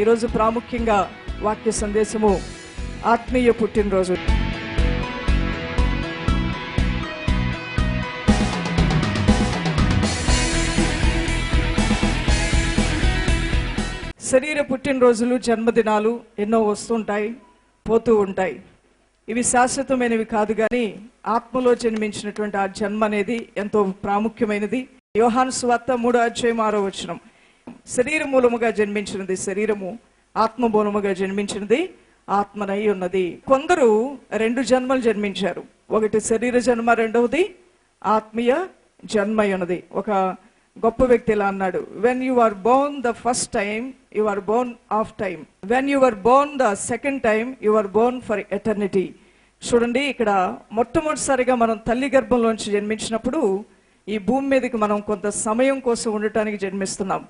ఈరోజు ప్రాముఖ్యంగా వాక్య సందేశము ఆత్మీయ పుట్టినరోజు. శరీర పుట్టినరోజులు జన్మదినాలు ఎన్నో వస్తుంటాయి పోతూ ఉంటాయి. ఇవి శాశ్వతమైనవి కాదు కానీ ఆత్మలో జన్మించినటువంటి ఆ జన్మ అనేది ఎంతో ప్రాముఖ్యమైనది. యోహాను స్వార్త మూడో అధ్యాయం ఆరో వచనం. శరీర మూలముగా జన్మించినది శరీరము ఆత్మ మూలముగా జన్మించినది ఆత్మనై ఉన్నది. కొందరు రెండు జన్మలు జన్మించారు. ఒకటి శరీర జన్మ రెండవది ఆత్మీయ జన్మ ఉన్నది. ఒక గొప్ప వ్యక్తి ఇలా అన్నాడు when you are born the first time you are born of time when you are born the second time you are born for eternity చూడండి ఇక్కడ మొట్టమొదటిసారిగా మనం తల్లి గర్భంలోంచి జన్మించినప్పుడు ఈ భూమి మీదకి మనం కొంత సమయం కోసం ఉండటానికి జన్మిస్తున్నాం.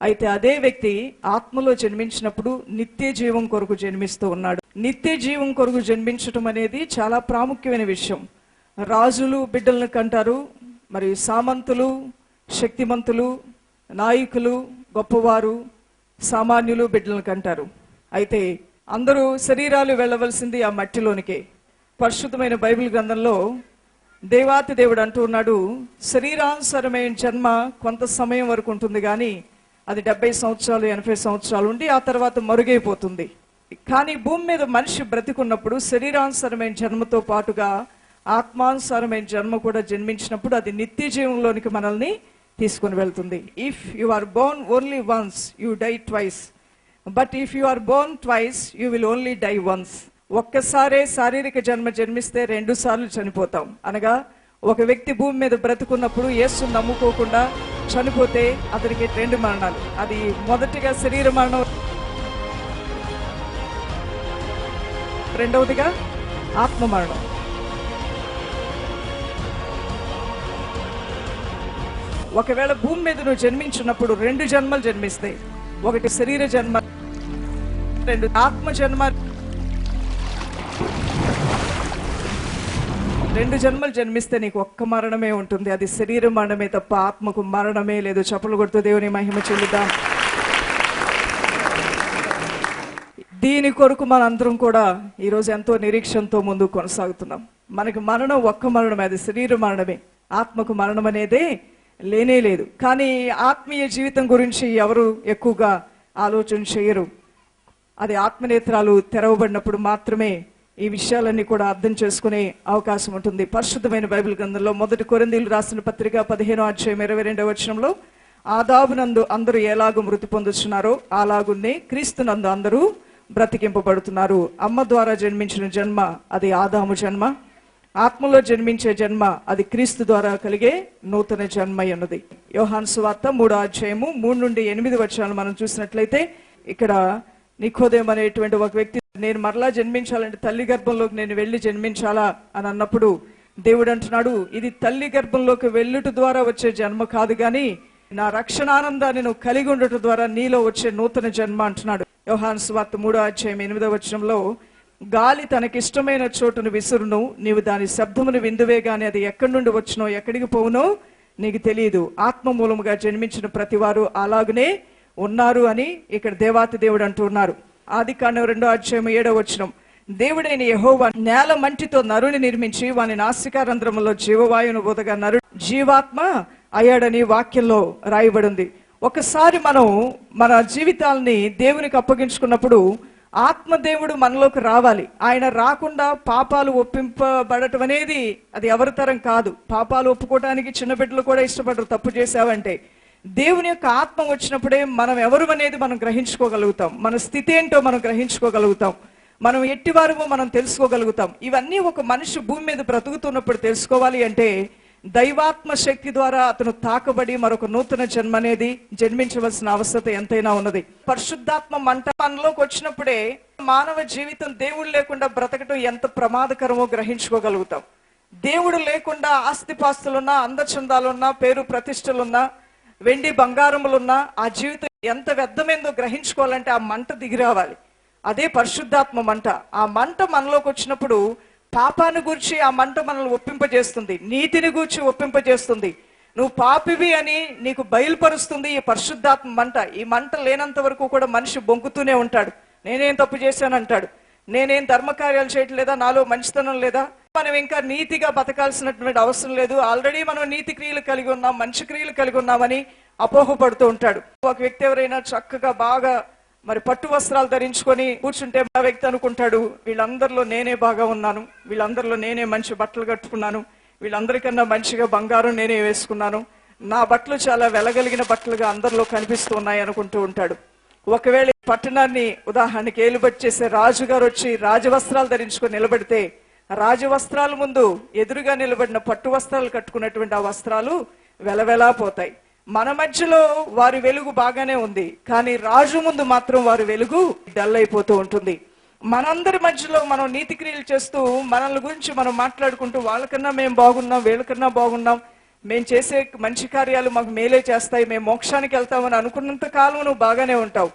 అయితే అదే వ్యక్తి ఆత్మలో జన్మించినప్పుడు నిత్య జీవం కొరకు జన్మిస్తూ ఉన్నాడు. నిత్య జీవం కొరకు జన్మించటం అనేది చాలా ప్రాముఖ్యమైన విషయం. రాజులు బిడ్డలను కంటారు మరి సామంతులు శక్తిమంతులు నాయకులు గొప్పవారు సామాన్యులు బిడ్డలను కంటారు. అయితే అందరూ శరీరాలు వెళ్ళవలసింది ఆ మట్టిలోనికే. పరిశుద్ధమైన బైబిల్ గ్రంథంలో దేవాతి దేవుడు అంటూ ఉన్నాడు శరీరానుసరమైన జన్మ కొంత సమయం వరకు ఉంటుంది కానీ అది డెబ్బై సంవత్సరాలు ఎనభై సంవత్సరాలు ఉండి ఆ తర్వాత మరుగైపోతుంది. కానీ భూమి మీద మనిషి బ్రతికున్నప్పుడు శరీరానుసరమైన జన్మతో పాటుగా ఆత్మానుసారమైన జన్మ కూడా జన్మించినప్పుడు అది నిత్య జీవంలోనికి మనల్ని తీసుకుని వెళ్తుంది. If you are born only once you die twice but if you are born twice you will only die once ఒక్కసారే శారీరక జన్మ జన్మిస్తే రెండు సార్లు చనిపోతాం. అనగా ఒక వ్యక్తి భూమి మీద బ్రతుకున్నప్పుడు యేసు నమ్ముకోకుండా చనిపోతే అతనికి రెండు మరణాలు. అది మొదటిగా శరీర మరణం రెండవదిగా ఆత్మ మరణం. ఒకవేళ భూమి మీద నువ్వు జన్మించినప్పుడు రెండు జన్మలు జన్మిస్తాయి. ఒకటి శరీర జన్మ రెండు ఆత్మ జన్మ రెండు జన్మలు జన్మిస్తే నీకు ఒక్క మరణమే ఉంటుంది. అది శరీర మరణమే తప్ప ఆత్మకు మరణమే లేదు. చప్పలు కొడుతూ దేవుని మహిమ చెల్లుదాం. దీని కొరకు మనందరం కూడా ఈరోజు ఎంతో నిరీక్షణతో ముందు కొనసాగుతున్నాం. మనకి మరణం ఒక్క మరణమే అది శరీర మరణమే. ఆత్మకు మరణం అనేదే లేనే లేదు. కానీ ఆత్మీయ జీవితం గురించి ఎవరు ఎక్కువగా ఆలోచన చేయరు. అది ఆత్మనేత్రాలు తెరవబడినప్పుడు మాత్రమే ఈ విషయాలన్నీ కూడా అర్థం చేసుకునే అవకాశం ఉంటుంది. పరిశుద్ధమైన బైబిల్ గ్రంథంలో మొదటి కొరందీలు రాసిన పత్రిక పదిహేనో అధ్యాయం ఇరవై రెండవ వచనంలో ఆదాబునందు అందరూ ఎలాగూ మృతి పొందుతున్నారో అలాగున్నే క్రీస్తునందు అందరూ బ్రతికింపబడుతున్నారు. అమ్మ ద్వారా జన్మించిన జన్మ అది ఆదాము జన్మ. ఆత్మలో జన్మించే జన్మ అది క్రీస్తు ద్వారా కలిగే నూతన జన్మ అన్నది యోహాన్ సువార్త మూడో అధ్యాయము మూడు నుండి ఎనిమిది వచనాలు మనం చూసినట్లయితే ఇక్కడ నికోదేం అనేటువంటి ఒక వ్యక్తి నేను మరలా జన్మించాలంటే తల్లి గర్భంలోకి నేను వెళ్ళి జన్మించాలా అని అన్నప్పుడు దేవుడు అంటున్నాడు ఇది తల్లి గర్భంలోకి వెళ్ళుట ద్వారా వచ్చే జన్మ కాదు గాని నా రక్షణానందాన్ని నువ్వు కలిగి ఉండటం ద్వారా నీలో వచ్చే నూతన జన్మ అంటున్నాడు. యోహాన్ స్వార్త మూడో అధ్యాయం ఎనిమిదో వచనంలో గాలి తనకిష్టమైన చోటును విసురును నీవు దాని శబ్దమును విందువే గాని అది ఎక్కడి నుండి వచ్చినో ఎక్కడికి పోవునో నీకు తెలియదు. ఆత్మ మూలముగా జన్మించిన ప్రతివారు అలాగనే ఉన్నారు అని ఇక్కడ దేవాతి దేవుడు అంటున్నారు ఆది కాండం రెండో అధ్యాయం ఏడో వచనం. దేవుడైన యహోవా నేల మంటితో నరుని నిర్మించి వాని నాసికారంధ్రములో జీవవాయువును బోధగా నరు జీవాత్మ అయ్యాడని వాక్యంలో రాయబడింది. ఒకసారి మనం మన జీవితాల్ని దేవునికి అప్పగించుకున్నప్పుడు ఆత్మదేవుడు మనలోకి రావాలి. ఆయన రాకుండా పాపాలు ఒప్పింపబడటం అనేది అది ఎవరి తరం కాదు. పాపాలు ఒప్పుకోవడానికి చిన్న బిడ్డలు కూడా ఇష్టపడరు. తప్పు చేశావంటే దేవుని యొక్క ఆత్మ వచ్చినప్పుడే మనం ఎవరు అనేది మనం గ్రహించుకోగలుగుతాం. మన స్థితి ఏంటో మనం గ్రహించుకోగలుగుతాం. మనం ఎట్టివారమో మనం తెలుసుకోగలుగుతాం. ఇవన్నీ ఒక మనిషి భూమి మీద బ్రతుకుతున్నప్పుడు తెలుసుకోవాలి అంటే దైవాత్మ శక్తి ద్వారా అతను తాకబడి మరొక నూతన జన్మ అనేది జన్మించవలసిన అవసరత ఎంతైనా ఉన్నది. పరిశుద్ధాత్మ మంట వచ్చినప్పుడే మానవ జీవితం దేవుడు లేకుండా బ్రతకటం ఎంత ప్రమాదకరమో గ్రహించుకోగలుగుతాం. దేవుడు లేకుండా ఆస్తిపాస్తులున్నా అందచందాలున్నా పేరు ప్రతిష్టలున్నా వెండి బంగారములున్నా ఆ జీవితం ఎంత వ్యర్థమైందో గ్రహించుకోవాలంటే ఆ మంట దిగిరావాలి అదే పరిశుద్ధాత్మ మంట. ఆ మంట మనలోకి వచ్చినప్పుడు పాపాన్ని గూర్చి ఆ మంట మనల్ని ఒప్పింపజేస్తుంది. నీతిని గూర్చి ఒప్పింపజేస్తుంది. నువ్వు పాపివి అని నీకు బయలుపరుస్తుంది ఈ పరిశుద్ధాత్మ మంట. ఈ మంట లేనంత వరకు కూడా మనిషి బొంకుతూనే ఉంటాడు. నేనేం తప్పు చేశానంటాడు? నేనేం ధర్మకార్యాలు చేయట్లేదా? నాలో మంచితనం లేదా? మనం ఇంకా నీతిగా బతకాల్సినటువంటి అవసరం లేదు. ఆల్రెడీ మనం నీతి క్రియలు కలిగి ఉన్నాం మంచి క్రియలు కలిగి ఉన్నామని అపోహపడుతూ ఉంటాడు. ఒక వ్యక్తి ఎవరైనా చక్కగా బాగా మరి పట్టు వస్త్రాలు ధరించుకొని కూర్చుంటే ఆ వ్యక్తి అనుకుంటాడు వీళ్ళందరిలో నేనే బాగా ఉన్నాను వీళ్ళందరిలో నేనే మంచి బట్టలు కట్టుకున్నాను వీళ్ళందరికన్నా మంచిగా బంగారం నేనే వేసుకున్నాను నా బట్టలు చాలా వెలగలిగిన బట్టలుగా అందరిలో కనిపిస్తూ ఉన్నాయి అనుకుంటూ ఉంటాడు. ఒకవేళ పట్టణాన్ని ఉదాహరణకి ఏలుబడి చేసే రాజుగారు వచ్చి రాజవస్త్రాలు ధరించుకొని నిలబడితే రాజవస్త్రాల ముందు ఎదురుగా నిలబడిన పట్టు వస్త్రాలు కట్టుకున్నటువంటి ఆ వస్త్రాలు వెలవెలా పోతాయి. మన మధ్యలో వారి వెలుగు బాగానే ఉంది కానీ రాజు ముందు మాత్రం వారి వెలుగు డల్ అయిపోతూ ఉంటుంది. మనందరి మధ్యలో మనం నీతి క్రియలు చేస్తూ మనల్ని గురించి మనం మాట్లాడుకుంటూ వాళ్ళకన్నా మేము బాగున్నాం వీళ్ళకన్నా బాగున్నాం మేము చేసే మంచి కార్యాలు మాకు మేలే చేస్తాయి మేము మోక్షానికి వెళ్తామని అనుకున్నంత కాలం నువ్వు బాగానే ఉంటావు.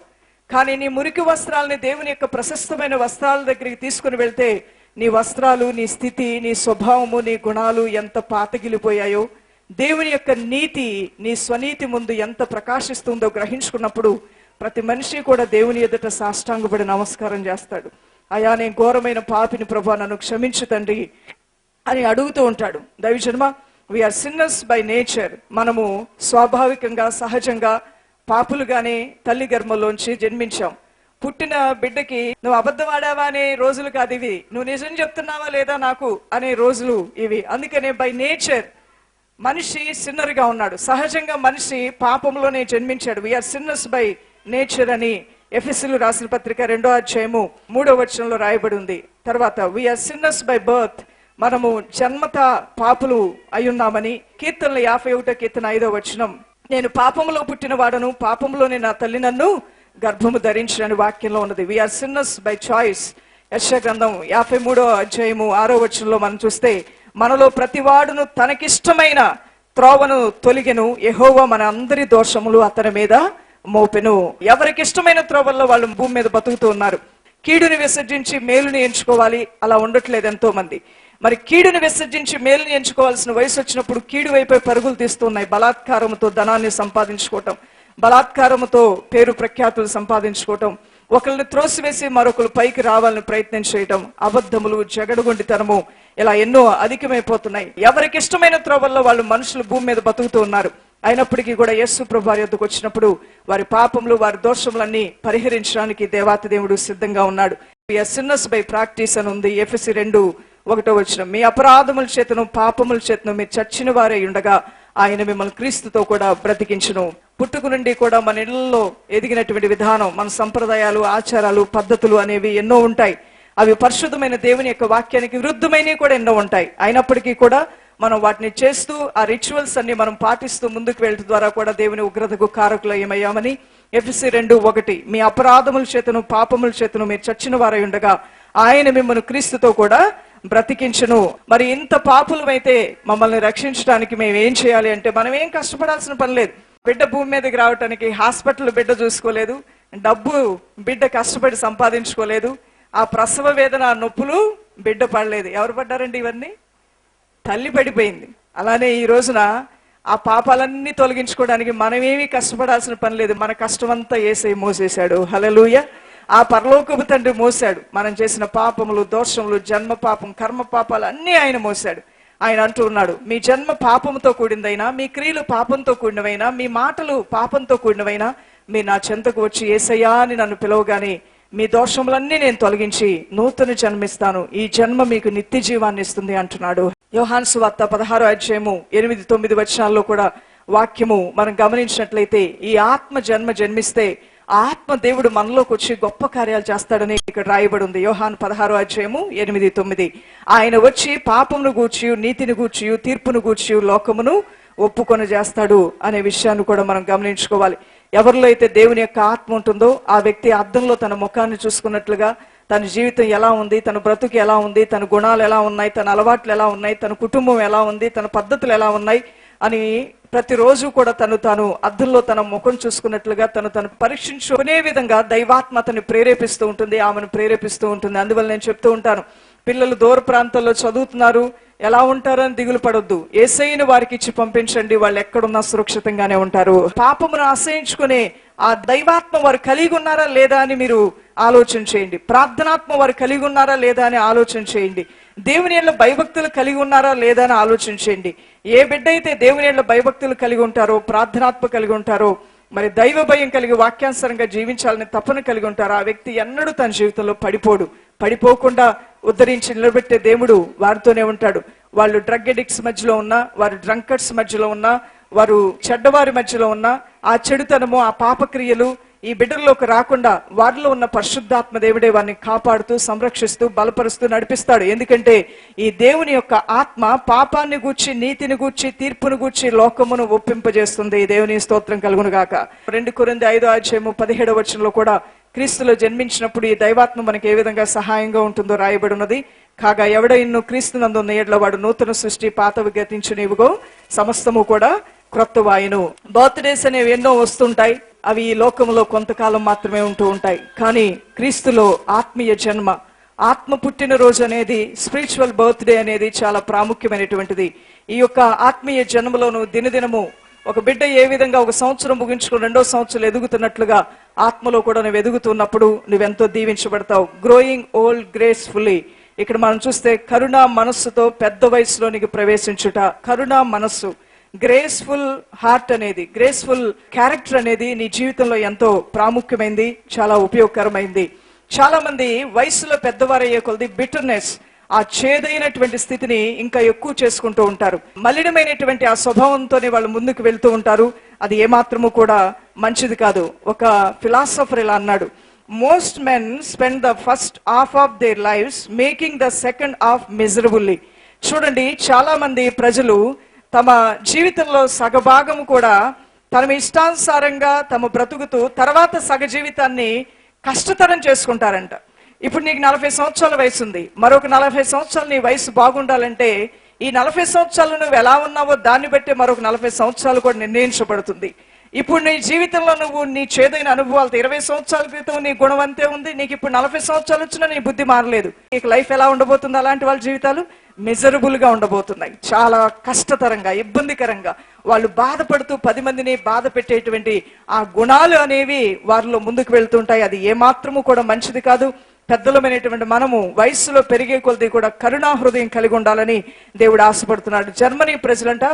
కానీ నీ మురికి వస్త్రాలని దేవుని యొక్క ప్రశస్తమైన వస్త్రాల దగ్గరికి తీసుకుని వెళ్తే నీ వస్త్రాలు నీ స్థితి నీ స్వభావము నీ గుణాలు ఎంత పాతగిలిపోయాయో దేవుని యొక్క నీతి నీ స్వనీతి ముందు ఎంత ప్రకాశిస్తుందో గ్రహించుకున్నప్పుడు ప్రతి మనిషి కూడా దేవుని ఎదుట సాష్టాంగపడి నమస్కారం చేస్తాడు. అయా నేను ఘోరమైన పాపిని ప్రభా నన్ను క్షమించు తండ్రి అని అడుగుతూ ఉంటాడు. దైవజన్మ we are sinners by nature మనము స్వాభావికంగా సహజంగా పాపులుగానే తల్లి గర్భంలోంచి జన్మించాం. పుట్టిన బిడ్డకి నువ్వు అబద్ధం ఆడావా అనే రోజులు కాదు ఇవి. నువ్వు నిజం చెప్తున్నావా లేదా నాకు అనే రోజులు ఇవి. అందుకనే బై నేచర్ మనిషి సిన్నర్గా ఉన్నాడు. సహజంగా మనిషి పాపంలోనే జన్మించాడు. వీఆర్ సిన్నర్స్ బై నేచర్ అని ఎఫ్ఎస్సీలు రాసిన పత్రిక రెండో అధ్యాయము మూడో వచనంలో రాయబడి ఉంది తర్వాత వీఆర్ సిన్నర్స్ బై బర్త్ మనము జన్మత పాపులు అయ్యున్నామని కీర్తనలు యాభై ఒకటో కీర్తన ఐదో వచనం. నేను పాపములో పుట్టిన వాడను పాపంలోనే నా తల్లి నన్ను గర్భము ధరించిన వాక్యంలో ఉన్నది. వీఆర్ సిన్నర్స్ బై చాయిస్ యశ గ్రంథం యాభై మూడో అధ్యాయము ఆరో వచనంలో మనం చూస్తే మనలో ప్రతివాడును తనకిష్టమైన త్రోవను తొలిగెను ఎహోవా మన అందరి దోషములు అతని మీద మోపెను. ఎవరికి ఇష్టమైన త్రోవల్లో వాళ్ళు భూమి మీద బతుకుతూ ఉన్నారు. కీడుని విసర్జించి మేలుని ఎంచుకోవాలి. అలా ఉండట్లేదు ఎంతో మంది మరి కీడుని విసర్జించి మేలుని ఎంచుకోవాల్సిన వయసు వచ్చినప్పుడు కీడు వైపే పరుగులు తీస్తున్నాయి బలాత్కారంతో ధనాన్ని సంపాదించుకోవటం. బలాత్కారముతో పేరు ప్రఖ్యాతులు సంపాదించుకోవటం ఒకరిని త్రోసివేసి మరొకరు పైకి రావాలని ప్రయత్నం చేయటం అబద్ధములు జగడగొండితనము ఇలా ఎన్నో అధికమైపోతున్నాయి. ఎవరికి ఇష్టమైన త్రోవల్లో వాళ్ళు మనుషులు భూమి మీద బతుకుతూ ఉన్నారు. అయినప్పటికీ కూడా యస్సు ప్రభు వారి యొద్దకు వచ్చినప్పుడు వారి పాపములు వారి దోషములన్నీ పరిహరించడానికి దేవాతి దేవుడు సిద్ధంగా ఉన్నాడు. సిన్నస్ బై ప్రాక్టీస్ అని ఉంది. ఎఫ్ఎస్సి రెండు ఒకటో వచ్చిన మీ అపరాధముల చేతను పాపముల చేతను మీరు చచ్చిన వారే ఉండగా ఆయన మిమ్మల్ని క్రీస్తుతో కూడా బ్రతికించును. పుట్టుకు నుండి కూడా మన ఇళ్ళలో ఎదిగినటువంటి విధానం మన సంప్రదాయాలు ఆచారాలు పద్ధతులు అనేవి ఎన్నో ఉంటాయి. అవి పరిశుద్ధమైన దేవుని యొక్క వాక్యానికి విరుద్ధమైనవి కూడా ఎన్నో ఉంటాయి. అయినప్పటికీ కూడా మనం వాటిని చేస్తూ ఆ రిచువల్స్ అన్ని మనం పాటిస్తూ ముందుకు వెళ్ళటం ద్వారా కూడా దేవుని ఉగ్రతకు కారకులయ్యమయ్యామని ఎఫ్సి రెండు ఒకటి. మీ అపరాధముల చేతను పాపముల చేతను మీరు చచ్చిన వారై ఉండగా ఆయన మిమ్మల్ని క్రీస్తుతో కూడా బ్రతికించును. మరి ఇంత పాపులమైతే మమ్మల్ని రక్షించడానికి మేము ఏం చేయాలి అంటే మనం ఏం కష్టపడాల్సిన పని లేదు. బిడ్డ భూమి మీదకి రావటానికి హాస్పిటల్ బిడ్డ చూసుకోలేదు డబ్బు బిడ్డ కష్టపడి సంపాదించుకోలేదు ఆ ప్రసవ వేదన ఆ నొప్పులు బిడ్డ పడలేదు. ఎవరు పడ్డారండి ఇవన్నీ? తల్లి పడిపోయింది. అలానే ఈ రోజున ఆ పాపాలన్నీ తొలగించుకోవడానికి మనమేమీ కష్టపడాల్సిన పని లేదు. మన కష్టమంతా ఏసై మోసేశాడు. హలలుయ ఆ పరలోకపు తండ్రి మోసాడు మనం చేసిన పాపములు దోషములు జన్మ పాపం కర్మ పాపాలు అన్నీ ఆయన మోసాడు ఆయన అంటూ ఉన్నాడు మీ జన్మ పాపంతో కూడిందైనా మీ క్రియలు పాపంతో కూడినవైనా మీ మాటలు పాపంతో కూడినవైనా మీ నా చెంతకు వచ్చి ఏసయ్యా అని నన్ను పిలవగానే మీ దోషములన్నీ నేను తొలగించి నూతన జన్మిస్తాను. ఈ జన్మ మీకు నిత్య జీవాన్ని ఇస్తుంది అంటున్నాడు. యోహాన్ సువార్త పదహారో అధ్యాయము ఎనిమిది తొమ్మిది వచనాల్లో కూడా వాక్యము మనం గమనించినట్లయితే ఈ ఆత్మ జన్మ జన్మిస్తే ఆత్మ దేవుడు మనలోకి వచ్చి గొప్ప కార్యాలు చేస్తాడని ఇక్కడ రాయబడి ఉంది యోహాన్ పదహారో అధ్యాయము ఎనిమిది తొమ్మిది. ఆయన వచ్చి పాపమును గూర్చి నీతిని గూర్చి తీర్పును గూర్చి లోకమును ఒప్పుకొని చేస్తాడు అనే విషయాన్ని కూడా మనం గమనించుకోవాలి. ఎవరిలో అయితే దేవుని యొక్క ఆత్మ ఉంటుందో ఆ వ్యక్తి అద్దంలో తన ముఖాన్ని చూసుకున్నట్లుగా తన జీవితం ఎలా ఉంది తన బ్రతుకు ఎలా ఉంది తన గుణాలు ఎలా ఉన్నాయి తన అలవాట్లు ఎలా ఉన్నాయి తన కుటుంబం ఎలా ఉంది తన పద్ధతులు ఎలా ఉన్నాయి అని ప్రతిరోజు కూడా తను తాను అద్దంలో తన ముఖం చూసుకున్నట్లుగా తను తను పరీక్షించుకునే విధంగా దైవాత్మ అతన్ని ప్రేరేపిస్తూ ఉంటుంది ఆమెను ప్రేరేపిస్తూ ఉంటుంది. అందువల్ల నేను చెప్తూ ఉంటాను పిల్లలు దూర ప్రాంతాల్లో చదువుతున్నారు ఎలా ఉంటారని దిగులు పడొద్దు. ఏసైని వారికి ఇచ్చి పంపించండి వాళ్ళు ఎక్కడున్నా సురక్షితంగానే ఉంటారు. పాపమును ఆశ్రయించుకునే ఆ దైవాత్మ వారు కలిగి ఉన్నారా లేదా అని మీరు ఆలోచన చేయండి. ప్రార్థనాత్మ వారు కలిగి ఉన్నారా లేదా అని ఆలోచన చేయండి. దేవుని ఏళ్ళ భయభక్తులు కలిగి ఉన్నారా లేదా అని ఆలోచించండి. ఏ బిడ్డ అయితే దేవుని ఏళ్ళ భయభక్తులు కలిగి ఉంటారో ప్రార్థనాత్మ కలిగి ఉంటారో మరి దైవ భయం కలిగి వాక్యానుసరంగా జీవించాలని తపన కలిగి ఉంటారు ఆ వ్యక్తి ఎన్నడూ తన జీవితంలో పడిపోడు. పడిపోకుండా ఉద్ధరించి నిలబెట్టే దేవుడు వారితోనే ఉంటాడు. వాళ్ళు డ్రగ్ ఎడిక్ట్స్ మధ్యలో ఉన్నా వారు డ్రంకర్స్ మధ్యలో ఉన్నా వారు చెడ్డవారి మధ్యలో ఉన్నా ఆ చెడుతనము ఆ పాపక్రియలు ఈ బిడ్డల్లోకి రాకుండా వారిలో ఉన్న పరిశుద్ధాత్మ దేవుడే వారిని కాపాడుతూ సంరక్షిస్తూ బలపరుస్తూ నడిపిస్తాడు. ఎందుకంటే ఈ దేవుని యొక్క ఆత్మ పాపాన్ని గూర్చి నీతిని గూర్చి తీర్పును గూర్చి లోకమును ఒప్పింపజేస్తుంది. ఈ దేవుని స్తోత్రం కలుగును గాక రెండు కొరింది ఐదో అధ్యాయము పదిహేడవ వచనంలో కూడా క్రీస్తులో జన్మించినప్పుడు ఈ దైవాత్మ మనకి ఏ విధంగా సహాయంగా ఉంటుందో రాయబడి ఉన్నది కాగా ఎవడైన్ను క్రీస్తు నందు ఉన్న వాడు నూతన సృష్టి పాతవి గతించునివిగో సమస్తము కూడా క్రొత్త వాయును బర్త్డేస్ అనేవి ఎన్నో వస్తుంటాయి. అవి ఈ లోకంలో కొంతకాలం మాత్రమే ఉంటూ ఉంటాయి. కానీ క్రీస్తులో ఆత్మీయ జన్మ ఆత్మ పుట్టిన రోజు అనేది స్పిరిచువల్ బర్త్డే అనేది చాలా ప్రాముఖ్యమైనటువంటిది. ఈ యొక్క ఆత్మీయ జన్మలోను దినదినము ఒక బిడ్డ ఏ విధంగా ఒక సంవత్సరం ముగించుకుని రెండో సంవత్సరం ఎదుగుతున్నట్లుగా ఆత్మలో కూడా నువ్వు ఎదుగుతున్నప్పుడు నువ్వెంతో దీవించబడతావు. గ్రోయింగ్ ఓల్డ్ గ్రేస్ఫుల్లీ ఇక్కడ మనం చూస్తే కరుణా మనస్సుతో పెద్ద వయసులో నీకు ప్రవేశించుట కరుణ మనస్సు. గ్రేస్ఫుల్ హార్ట్ అనేది గ్రేస్ఫుల్ క్యారెక్టర్ అనేది నీ జీవితంలో ఎంతో ప్రాముఖ్యమైంది చాలా ఉపయోగకరమైంది. చాలా మంది వయసులో పెద్దవారయ్యే కొలది బిటర్నెస్ ఆ చేదైనటువంటి స్థితిని ఇంకా ఎక్కువ చేసుకుంటూ ఉంటారు. మలినమైనటువంటి ఆ స్వభావంతోనే వాళ్ళు ముందుకు వెళ్తూ ఉంటారు. అది ఏమాత్రము కూడా మంచిది కాదు. ఒక ఫిలాసఫర్ ఇలా అన్నాడు most men spend the first half of their lives making the second half miserably చూడండి చాలా మంది ప్రజలు తమ జీవితంలో సగభాగం కూడా తమ ఇష్టానుసారంగా తమ బ్రతుకుతూ తర్వాత సగ జీవితాన్ని కష్టతరం చేసుకుంటారంట. ఇప్పుడు నీకు నలభై సంవత్సరాల వయసు ఉంది మరొక నలభై సంవత్సరాలు నీ వయసు బాగుండాలంటే ఈ నలభై సంవత్సరాలు నువ్వు ఎలా ఉన్నావో దాన్ని బట్టి మరొక నలభై సంవత్సరాలు కూడా నిర్ణయించబడుతుంది. ఇప్పుడు నీ జీవితంలో నువ్వు నీ చేదైన అనుభవాలతో ఇరవై సంవత్సరాల క్రితం నీ గుణం అంతే ఉంది. నీకు ఇప్పుడు నలభై సంవత్సరాలు వచ్చినా నీ బుద్ధి మారలేదు. నీకు లైఫ్ ఎలా ఉండబోతుంది అలాంటి వాళ్ళ జీవితాలు? మిజరబుల్గా ఉండబోతున్నాయి. చాలా కష్టతరంగా ఇబ్బందికరంగా. వాళ్ళు బాధపడుతూ పది మందిని బాధ పెట్టేటువంటి ఆ గుణాలు అనేవి వారిలో ముందుకు వెళ్తుంటాయి. అది ఏమాత్రము కూడా మంచిది కాదు. పెద్దలమైనటువంటి మనము వయస్సులో పెరిగే కొలది కూడా కరుణా హృదయం కలిగి ఉండాలని దేవుడు ఆశపడుతున్నాడు. జర్మనీ ప్రజలంట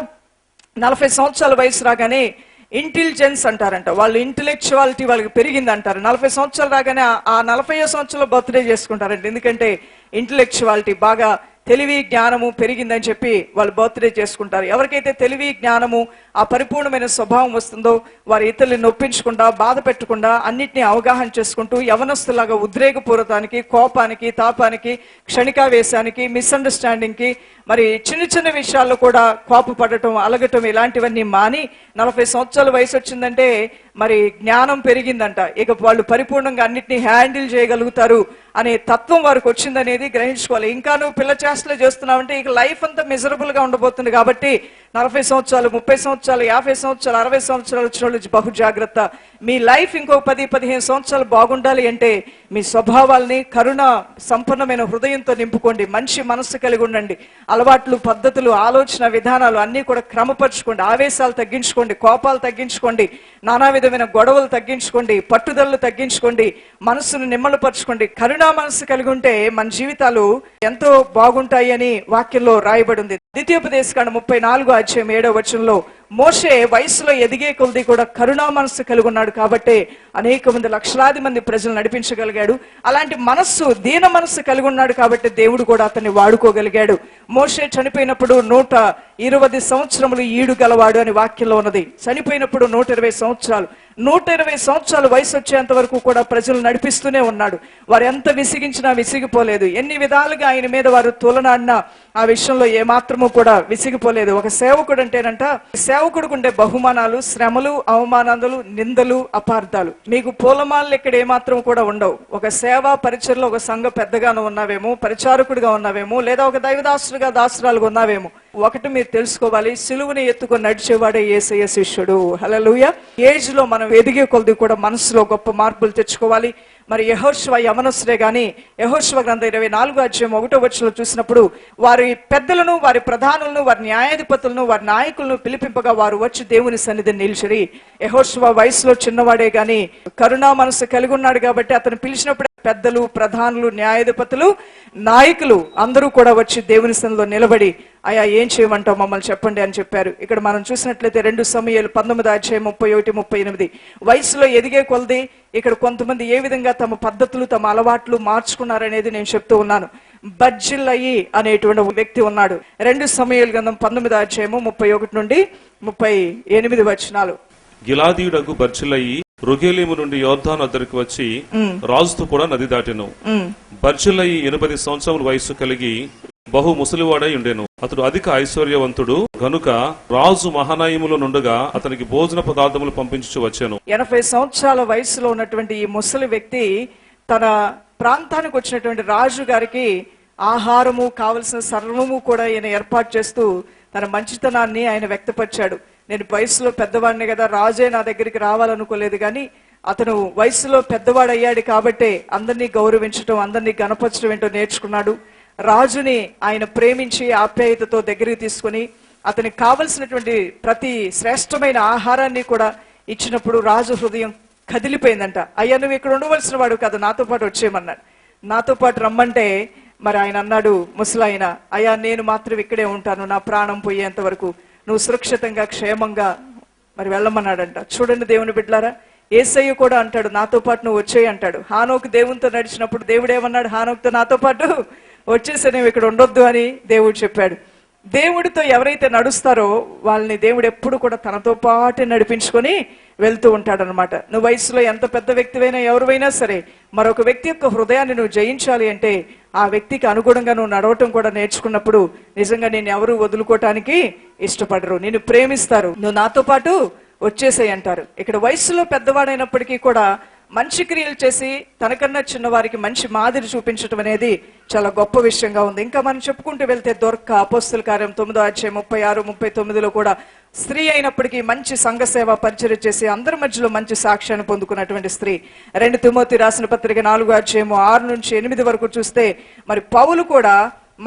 నలభై సంవత్సరాల వయసు రాగానే ఇంటెలిజెన్స్ అంటారంట. వాళ్ళు ఇంటెలెక్చువాలిటీ వాళ్ళకి పెరిగింది అంటారు నలభై సంవత్సరాలు రాగానే ఆ- ఆ నలభై సంవత్సరంలో బర్త్డే చేసుకుంటారంట. ఎందుకంటే ఇంటెలెక్చువాలిటీ బాగా తెలివి జ్ఞానము పెరిగిందని చెప్పి వాళ్ళు బర్త్డే చేసుకుంటారు. ఎవరికైతే తెలివి జ్ఞానము ఆ పరిపూర్ణమైన స్వభావం వస్తుందో వారి ఇతరుల్ని నొప్పించకుండా బాధ పెట్టకుండా అన్నిటిని అవగాహన చేసుకుంటూ యవనస్తులాగా ఉద్రేకపూర్వతానికి కోపానికి తాపానికి క్షణికావేశానికి మిస్అండర్స్టాండింగ్కి మరి చిన్న చిన్న విషయాల్లో కూడా కోపపడటం అలగటం ఇలాంటివన్నీ మాని నలభై సంవత్సరాల వయసు వచ్చిందంటే మరి జ్ఞానం పెరిగిందంట. ఇక వాళ్ళు పరిపూర్ణంగా అన్నిటిని హ్యాండిల్ చేయగలుగుతారు అనే తత్వం వారికి వచ్చిందనేది గ్రహించుకోవాలి. ఇంకా నువ్వు పిల్ల చేష్టలు చేస్తున్నావంటే ఇక లైఫ్ అంతా మిజరబుల్గా ఉండబోతుంది కాబట్టి నలభై సంవత్సరాలు ముప్పై సంవత్సరాలు యాభై సంవత్సరాలు అరవై సంవత్సరాలు వచ్చిన వాళ్ళు బహు జాగ్రత్త మీ లైఫ్ ఇంకో పది పదిహేను సంవత్సరాలు బాగుండాలి అంటే మీ స్వభావాల్ని కరుణ సంపన్నమైన హృదయంతో నింపుకోండి. మంచి మనస్సు కలిగి ఉండండి. అలవాట్లు పద్ధతులు ఆలోచన విధానాలు అన్నీ కూడా క్రమపరచుకోండి. ఆవేశాలు తగ్గించుకోండి. కోపాలు తగ్గించుకోండి. నానా విధమైన గొడవలు తగ్గించుకోండి పట్టుదలలు తగ్గించుకోండి మనస్సును నిమ్మలపరచుకోండి. కరుణా మనస్సు కలిగి ఉంటే మన జీవితాలు ఎంతో బాగుంటాయి అని వాక్యంలో రాయబడింది ద్వితీయోపదేశకాండ ముప్పై నాలుగు అధ్యాయం ఏడో వచనంలో మోషే వయసులో ఎదిగే కొలది కూడా కరుణా మనస్సు కలిగి ఉన్నాడు కాబట్టి అనేక మంది లక్షలాది మంది ప్రజలు నడిపించగలిగాడు. అలాంటి మనస్సు దీన మనస్సు కలిగి ఉన్నాడు కాబట్టి దేవుడు కూడా అతన్ని వాడుకోగలిగాడు. మోషే చనిపోయినప్పుడు నూట ఇరవై సంవత్సరములు ఈడు గలవాడు అని వాక్యంలో ఉన్నది. చనిపోయినప్పుడు నూట ఇరవై సంవత్సరాలు. నూట ఇరవై సంవత్సరాలు వయసు వచ్చేంత వరకు కూడా ప్రజలు నడిపిస్తూనే ఉన్నాడు. వారు ఎంత విసిగించినా విసిగిపోలేదు. ఎన్ని విధాలుగా ఆయన మీద వారు తులనాడినా ఆ విషయంలో ఏమాత్రము కూడా విసిగిపోలేదు. ఒక సేవకుడు అంటేనంట సేవ సేవకుడికి ఉండే బహుమానాలు శ్రమలు అవమానాలు నిందలు అపార్థాలు. మీకు పూలమాలలు ఇక్కడ ఏమాత్రం కూడా ఉండవు. ఒక సేవా పరిచయలో ఒక సంఘ పెద్దగాను ఉన్నావేమో పరిచారకుడిగా ఉన్నావేమో లేదా ఒక దైవదాసుడిగా దాసురాలుగా ఉన్నావేమో. ఒకటి మీరు తెలుసుకోవాలి సిలువుని ఎత్తుకొని నడిచేవాడే ఏసయ్య శిష్యుడు. హలలుయ ఏజ్లో మనం ఎదిగే కొలది కూడా మనసులో గొప్ప మార్పులు తెచ్చుకోవాలి. మరి యహోశ్వ యమనస్సులే గాని యహోశ్వ గ్రంథ ఇరవై నాలుగు అధ్యాయం ఒకటో వచ్చలో చూసినప్పుడు వారి పెద్దలను వారి ప్రధానులను వారి న్యాయాధిపతులను వారి నాయకులను పిలిపింపగా వారు వచ్చి దేవుని సన్నిధిని నిలిచిరి. యహోశ్వ వయసులో చిన్నవాడే గాని కరుణా మనసు కలిగి ఉన్నాడు కాబట్టి అతను పిలిచినప్పుడు పెద్దలు ప్రధానులు న్యాయాధిపతులు నాయకులు అందరూ కూడా వచ్చి దేవుని నిలబడి అయా ఏం చేయమంటావు మమ్మల్ని చెప్పండి అని చెప్పారు. ఇక్కడ మనం చూసినట్లయితే రెండు సమయాలు పంతొమ్మిది అధ్యాయం ముప్పై ఒకటి ముప్పై ఎనిమిది. వయసులో ఎదిగే కొలది ఇక్కడ కొంతమంది ఏ విధంగా తమ పద్ధతులు తమ అలవాట్లు మార్చుకున్నారనేది నేను చెప్తూ ఉన్నాను. బజ్జిల్లయి అనేటువంటి వ్యక్తి ఉన్నాడు. రెండు సమయాలు గంధం పంతొమ్మిది అధ్యాయము ముప్పై ఒకటి నుండి ముప్పై ఎనిమిది వచనాలు. గిలాదీయుడకు బర్చిలయి రుగేలీము నుండి యోర్ధాను అద్దరికి వచ్చి రాజుతో కూడా నది దాటెను. ఉమ్, బర్చిలయి ఎనభై సంవత్సరముల వయస్సు కలిగి బహు ముసలివాడై ఉండెను. అతడు అధిక ఐశ్వర్యవంతుడు. గనుక రాజు మహానాయములో నుండగా అతనికి భోజన పదార్థములు పంపించు వచ్చాను. ఎనభై సంవత్సరాల వయసులో ఉన్నటువంటి ఈ ముసలి వ్యక్తి తన ప్రాంతానికి వచ్చినటువంటి రాజు గారికి ఆహారము కావలసిన సర్వము కూడా ఈయన ఏర్పాటు చేస్తూ తన మంచితనాన్ని ఆయన వ్యక్తపరిచాడు. నేను వయసులో పెద్దవాడిని కదా రాజే నా దగ్గరికి రావాలనుకోలేదు కానీ అతను వయసులో పెద్దవాడయ్యాడు కాబట్టే అందరినీ గౌరవించడం అందరినీ గణపరచడం ఏంటో నేర్చుకున్నాడు. రాజుని ఆయన ప్రేమించి ఆప్యాయతతో దగ్గరికి తీసుకుని అతనికి కావలసినటువంటి ప్రతి శ్రేష్టమైన ఆహారాన్ని కూడా ఇచ్చినప్పుడు రాజు హృదయం కదిలిపోయిందంట. అయ్యా నువ్వు ఇక్కడ ఉండవలసిన వాడు కాదు నాతో పాటు వచ్చేయమన్నాడు నాతో పాటు రమ్మంటే మరి ఆయన అన్నాడు ముసలాయన అయ్యా నేను మాత్రం ఇక్కడే ఉంటాను నా ప్రాణం పోయేంత వరకు నువ్వు సురక్షితంగా క్షేమంగా మరి వెళ్ళమన్నాడంట. చూడండి దేవుని బిడ్లారా ఏసయ్య కూడా అంటాడు నాతో పాటు నువ్వు వచ్చేయి అంటాడు. హానోకు దేవునితో నడిచినప్పుడు దేవుడు ఏమన్నాడు? హానోకుతో నాతో పాటు వచ్చేసి నువ్వు ఇక్కడ ఉండొద్దు అని దేవుడు చెప్పాడు. దేవుడితో ఎవరైతే నడుస్తారో వాళ్ళని దేవుడు ఎప్పుడు కూడా తనతో పాటే నడిపించుకొని వెళ్తూ ఉంటాడనమాట నువ్వు వయసులో ఎంత పెద్ద వ్యక్తివైనా ఎవరివైనా సరే మరొక వ్యక్తి యొక్క హృదయాన్ని నువ్వు జయించాలి అంటే ఆ వ్యక్తికి అనుగుణంగా నువ్వు నడవటం కూడా నేర్చుకున్నప్పుడు నిజంగా నేను ఎవరు వదులుకోవటానికి ఇష్టపడరు. నేను ప్రేమిస్తారు. నువ్వు నాతో పాటు వచ్చేసాయి అంటారు. ఇక్కడ వయసులో పెద్దవాడైనప్పటికీ కూడా మంచి క్రియలు చేసి తనకన్నా చిన్నవారికి మంచి మాదిరి చూపించటం అనేది చాలా గొప్ప విషయంగా ఉంది. ఇంకా మనం చెప్పుకుంటూ వెళ్తే దొరక అపోస్తుల కార్యం తొమ్మిదో అధ్యాయం ముప్పై ఆరు ముప్పై తొమ్మిదిలో కూడా స్త్రీ అయినప్పటికీ మంచి సంఘ సేవ పరిచయం చేసి అందరి మధ్యలో మంచి సాక్ష్యాన్ని పొందుకున్నటువంటి స్త్రీ. రెండు తిమోతి రాసిన పత్రిక నాలుగు అధ్యాయము ఆరు నుంచి ఎనిమిది వరకు చూస్తే మరి పౌలు కూడా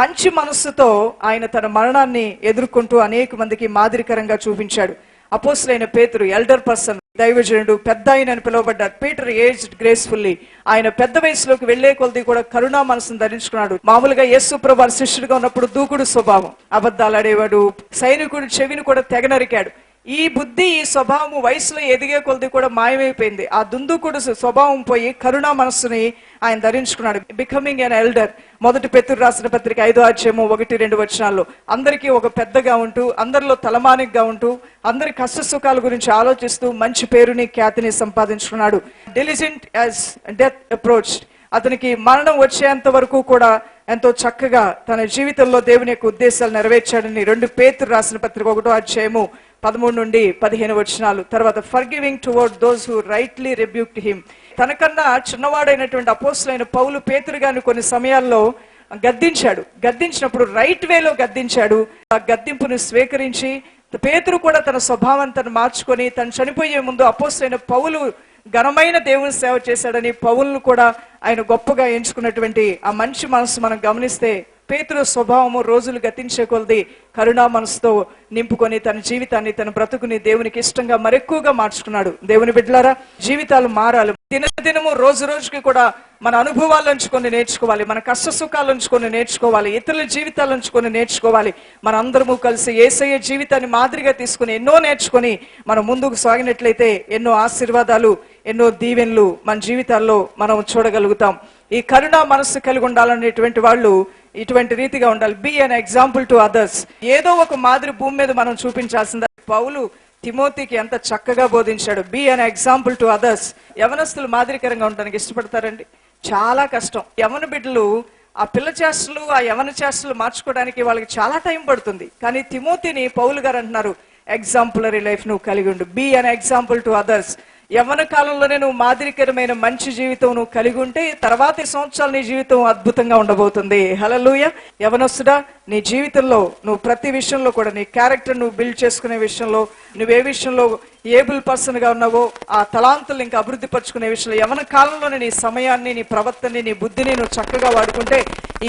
మంచి మనస్సుతో ఆయన తన మరణాన్ని ఎదుర్కొంటూ అనేక మందికి మాదిరికరంగా చూపించాడు. అపోసులైన పేతురు ఎల్డర్ పర్సన్ దైవజనుడు పెద్ద ఆయన అని పిలువబడ్డాడు. Peter age gracefully. ఆయన పెద్ద వయసులోకి వెళ్ళే కొలది కూడా కరుణా మనసును ధరించుకున్నాడు. మామూలుగా యేసు ప్రభు శిష్యుడిగా ఉన్నప్పుడు దూకుడు స్వభావం. అబద్ధాలు ఆడేవాడు సైనికుడు చెవిని కూడా తెగనరికాడు ఈ బుద్ధి ఈ స్వభావం వయసులో ఎదిగే కొలది కూడా మాయమైపోయింది. ఆ దుందుకుడు స్వభావం పోయి కరుణా మనస్సుని ఆయన ధరించుకున్నాడు. బికమింగ్ అన్ ఎల్డర్ మొదటి పెతురు రాసిన పత్రిక ఐదో అధ్యాయము ఒకటి రెండు వచనాల్లో అందరికీ ఒక పెద్దగా ఉంటూ అందరిలో తలమానికగా ఉంటూ అందరి కష్ట సుఖాల గురించి ఆలోచిస్తూ మంచి పేరుని ఖ్యాతిని సంపాదించుకున్నాడు. డెలిజెంట్ యాజ్ డెత్ అప్రోచ్ అతనికి మరణం వచ్చేంత వరకు కూడా ఎంతో చక్కగా తన జీవితంలో దేవుని యొక్క ఉద్దేశాలు నెరవేర్చాడని రెండు పేతురు రాసిన పత్రిక ఒకటో అధ్యాయము పదమూడు నుండి పదిహేను వచనాలు. తర్వాత forgiving toward those who rightly rebuked him తనకన్నా చిన్నవాడైనటువంటి అపోస్తులైన పౌలు పేతురు గారిని కొన్ని సమయాల్లో గద్దించాడు. గద్దించినప్పుడు రైట్ వేలో గద్దించాడు. ఆ గద్దింపును స్వీకరించి పేతురు కూడా తన స్వభావం తను మార్చుకొని తను చనిపోయే ముందు అపోస్తులైన పౌలు ఘనమైన దేవుని సేవ చేశాడని పౌలను కూడా ఆయన గొప్పగా ఎంచుకున్నటువంటి ఆ మంచి మనసు మనం గమనిస్తే పేతురు స్వభావము రోజులు గతించే కొలది కరుణా మనసుతో నింపుకొని తన జీవితాన్ని తన బ్రతుకుని దేవునికి ఇష్టంగా మరెక్కువగా మార్చుకున్నాడు. దేవుని బిడ్డలారా జీవితాలు మారాలి. దినదినము రోజు రోజుకి కూడా మన అనుభవాలు ఉంచుకొని నేర్చుకోవాలి మన కష్ట సుఖాలు ఉంచుకొని నేర్చుకోవాలి ఇతరుల జీవితాలు ఉంచుకొని నేర్చుకోవాలి. మన అందరము కలిసి ఏసయ్య జీవితాన్ని మాదిరిగా తీసుకుని ఎన్నో నేర్చుకొని మనం ముందుకు సాగినట్లయితే ఎన్నో ఆశీర్వాదాలు ఎన్నో దీవెన్లు మన జీవితాల్లో మనం చూడగలుగుతాం. ఈ కరుణ మనస్సు కలిగి ఉండాలనేటువంటి వాళ్ళు ఇటువంటి రీతిగా ఉండాలి. Be an example to others ఏదో ఒక మాదిరి భూమి మీద మనం చూపించాల్సిందే. పౌలు తిమోతికి ఎంత చక్కగా బోధించాడు. Be an example to others యవనస్తులు మాదిరికరంగా ఉండడానికి ఇష్టపడతారండి? చాలా కష్టం. యవన బిడ్డలు ఆ పిల్ల చేష్టలు ఆ యవన చేష్టలు మార్చుకోవడానికి వాళ్ళకి చాలా టైం పడుతుంది. కానీ తిమోతిని పౌలు గారు అంటున్నారు ఎగ్జాంపులరీ లైఫ్ నువ్వు కలిగి ఉండు. Be an example to others యవ్వన కాలంలోనే నువ్వు మాదిరికరమైన మంచి జీవితం నువ్వు కలిగి ఉంటే తర్వాతి సంవత్సరాలు నీ జీవితం అద్భుతంగా ఉండబోతుంది. హలలుయ యవనస్తుడా నీ జీవితంలో నువ్వు ప్రతి విషయంలో కూడా నీ క్యారెక్టర్ నువ్వు బిల్డ్ చేసుకునే విషయంలో నువ్వే విషయంలో ఏబుల్ పర్సన్గా ఉన్నావో ఆ తలాంతులు ఇంకా అభివృద్ధి పరుచుకునే విషయంలో యవన కాలంలోనే నీ సమయాన్ని నీ ప్రవర్తనని నీ బుద్ధిని నువ్వు చక్కగా వాడుకుంటే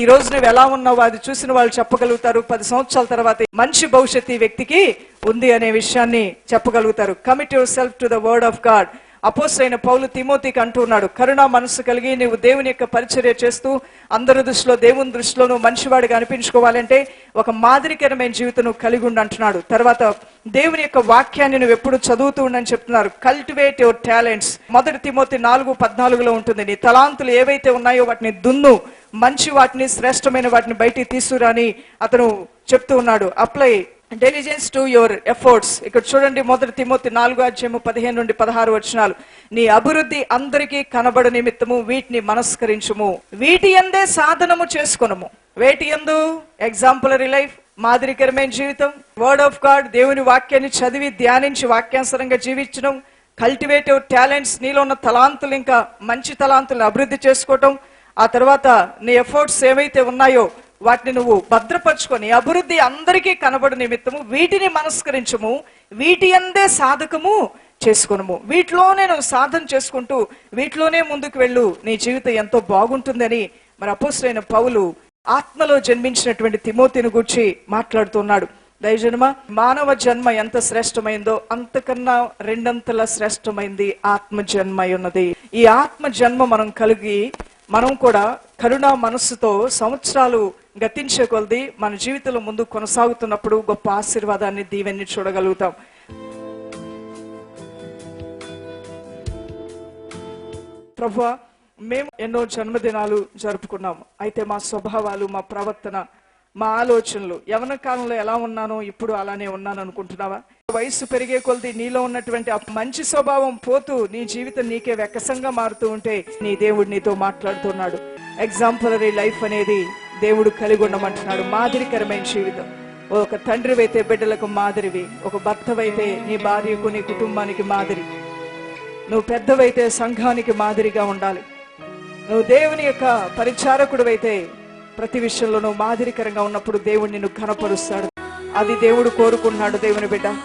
ఈ రోజు నువ్వు ఎలా ఉన్నావో అది చూసిన వాళ్ళు చెప్పగలుగుతారు. పది సంవత్సరాల తర్వాత మంచి భవిష్యత్తు ఈ వ్యక్తికి ఉంది అనే విషయాన్ని చెప్పగలుగుతారు. Commit yourself to the word of God అపోసైన పౌలు తిమోతికి అంటూ ఉన్నాడు కరుణా మనసు కలిగి నీవు దేవుని యొక్క పరిచర్య చేస్తూ అందరి దృష్టిలో దేవుని దృష్టిలో నువ్వు మంచివాడిగా అనిపించుకోవాలంటే ఒక మాదిరికరమైన జీవితం నువ్వు కలిగి ఉండి అంటున్నాడు. తర్వాత దేవుని యొక్క వాక్యాన్ని నువ్వు ఎప్పుడు చదువుతూ ఉండని చెప్తున్నారు. కల్టివేట్ యువర్ టాలెంట్స్ మొదటి తిమోతి నాలుగు పద్నాలుగులో ఉంటుంది. నీ తలాంతులు ఏవైతే ఉన్నాయో వాటిని దున్ను మంచి వాటిని శ్రేష్టమైన వాటిని బయటికి తీసుకురాని అతను చెప్తూ ఉన్నాడు. Apply intelligence to your efforts ఇక్కడ చూడండి మొదటి తిమోతి నాలుగు అధ్యయము పదిహేను నుండి పదహారు వచనాలు. నీ అభివృద్ధి అందరికీ కనబడ నిమిత్తము వీటిని మనస్కరించుము. వీటి ఎందే సాధనము చేసుకునము. వేటి ఎందు ఎగ్జాంపులరీ లైఫ్ మాదిరికరమైన జీవితం. వర్డ్ ఆఫ్ గాడ్ దేవుని వాక్యాన్ని చదివి ధ్యానించి వాక్యానుసరంగా జీవించడం. కల్టివేటివ్ టాలెంట్స్ నీలో ఉన్న తలాంతులు ఇంకా మంచి తలాంతులను అభివృద్ధి చేసుకోవటం. ఆ తర్వాత నీ ఎఫర్ట్స్ ఏవైతే ఉన్నాయో వాటిని నువ్వు భద్రపరుచుకొని అభివృద్ధి అందరికీ కనబడు నిమిత్తము వీటిని మనస్కరించము వీటి అందే సాధకము చేసుకునము. వీటిలోనే నువ్వు సాధన చేసుకుంటూ వీటిలోనే ముందుకు వెళ్ళు. నీ జీవితం ఎంతో బాగుంటుందని మరి అపోసరైన పౌలు ఆత్మలో జన్మించినటువంటి తిమోతిని గురించి మాట్లాడుతున్నాడు. దయజన్మ మానవ జన్మ ఎంత శ్రేష్టమైందో అంతకన్నా రెండంతల శ్రేష్టమైంది ఆత్మ జన్మ ఉన్నది. ఈ ఆత్మ జన్మ మనం కలిగి మనం కూడా కరుణా మనస్సుతో సంవత్సరాలు గతించే కొలది మన జీవితంలో ముందు కొనసాగుతున్నప్పుడు గొప్ప ఆశీర్వాదాన్ని దీవెన్ని చూడగలుగుతాం. ప్రభు మేము ఎన్నో జన్మదినాలు జరుపుకున్నాము. అయితే మా స్వభావాలు మా ప్రవర్తన మా ఆలోచనలు యవన కాలంలో ఎలా ఉన్నానో ఇప్పుడు అలానే ఉన్నాను అనుకుంటున్నావా? వయసు పెరిగే కొలది నీలో ఉన్నటువంటి ఆ మంచి స్వభావం పోతూ నీ జీవితం నీకే వెక్కసంగా మారుతూ ఉంటే నీ దేవుడు నీతో మాట్లాడుతున్నాడు. ఎగ్జాంపులరీ లైఫ్ అనేది దేవుడు కలిగి ఉండమంటున్నాడు. మాదిరికరమైన జీవితం. ఒక తండ్రివైతే బిడ్డలకు మాదిరివి ఒక భర్తవైతే నీ భార్యకు నీ కుటుంబానికి మాదిరి. నువ్వు పెద్దవైతే సంఘానికి మాదిరిగా ఉండాలి. నువ్వు దేవుని యొక్క పరిచారకుడివైతే ప్రతి విషయంలో నువ్వు మాదిరికరంగా ఉన్నప్పుడు దేవుడు నిన్ను కనపరుస్తాడు అది దేవుడు కోరుకున్నాడు దేవుని బిడ్డ.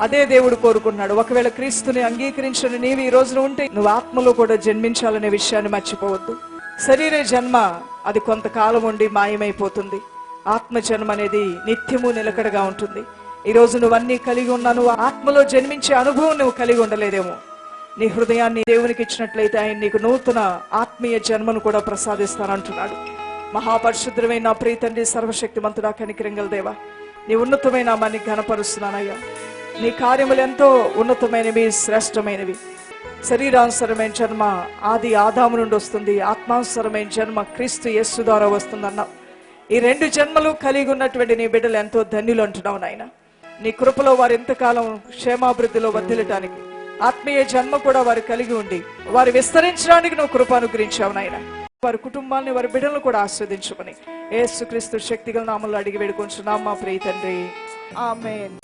అదే దేవుడు కోరుకున్నాడు ఒకవేళ క్రీస్తుని అంగీకరించిన నీవు ఈ రోజున ఉంటే నువ్వు ఆత్మలో కూడా జన్మించాలనే విషయాన్ని మర్చిపోవద్దు. శరీర జన్మ అది కొంతకాలం ఉండి మాయమైపోతుంది. ఆత్మ జన్మ అనేది నిత్యము నిలకడగా ఉంటుంది. ఈ రోజు కలిగి ఉన్నాను నువ్వు ఆత్మలో జన్మించే అనుభవం నువ్వు కలిగి ఉండలేదేమో. నీ హృదయాన్ని దేవునికి ఇచ్చినట్లయితే ఆయన నీకు నూతన ఆత్మీయ జన్మను కూడా ప్రసాదిస్తానంటున్నాడు. మహాపరిశుద్ధమైన నా ప్రియ తండ్రి సర్వశక్తిమంతుడా కనికరింగల దేవా నీ ఉన్నతమైన నామాన్ని ఘనపరుస్తున్నానయ్యా. నీ కార్యములు ఎంతో ఉన్నతమైనవి శ్రేష్టమైనవి. శరీరానుసరమైన జన్మ ఆది ఆదాము నుండి వస్తుంది. ఆత్మానుసరమైన జన్మ క్రీస్తు యేసు ద్వారా వస్తుందన్నావు ఈ రెండు జన్మలు కలిగి ఉన్నటువంటి నీ బిడ్డలు ఎంతో ధన్యులు అంటున్నావు నాయన. నీ కృపలో వారు ఎంతకాలం క్షేమాభివృద్ధిలో వర్ధిల్లటానికి ఆత్మీయ జన్మ కూడా వారు కలిగి ఉండి వారు విస్తరించడానికి నువ్వు కృప అనుగ్రహించావు నాయన. వారి కుటుంబాన్ని వారి బిడ్డలను కూడా ఆస్వాదించమని ఏసుక్రీస్తు శక్తిగల నామంలో అడిగి వేడుకొంచున్నాం మా ప్రియ తండ్రి. ఆమె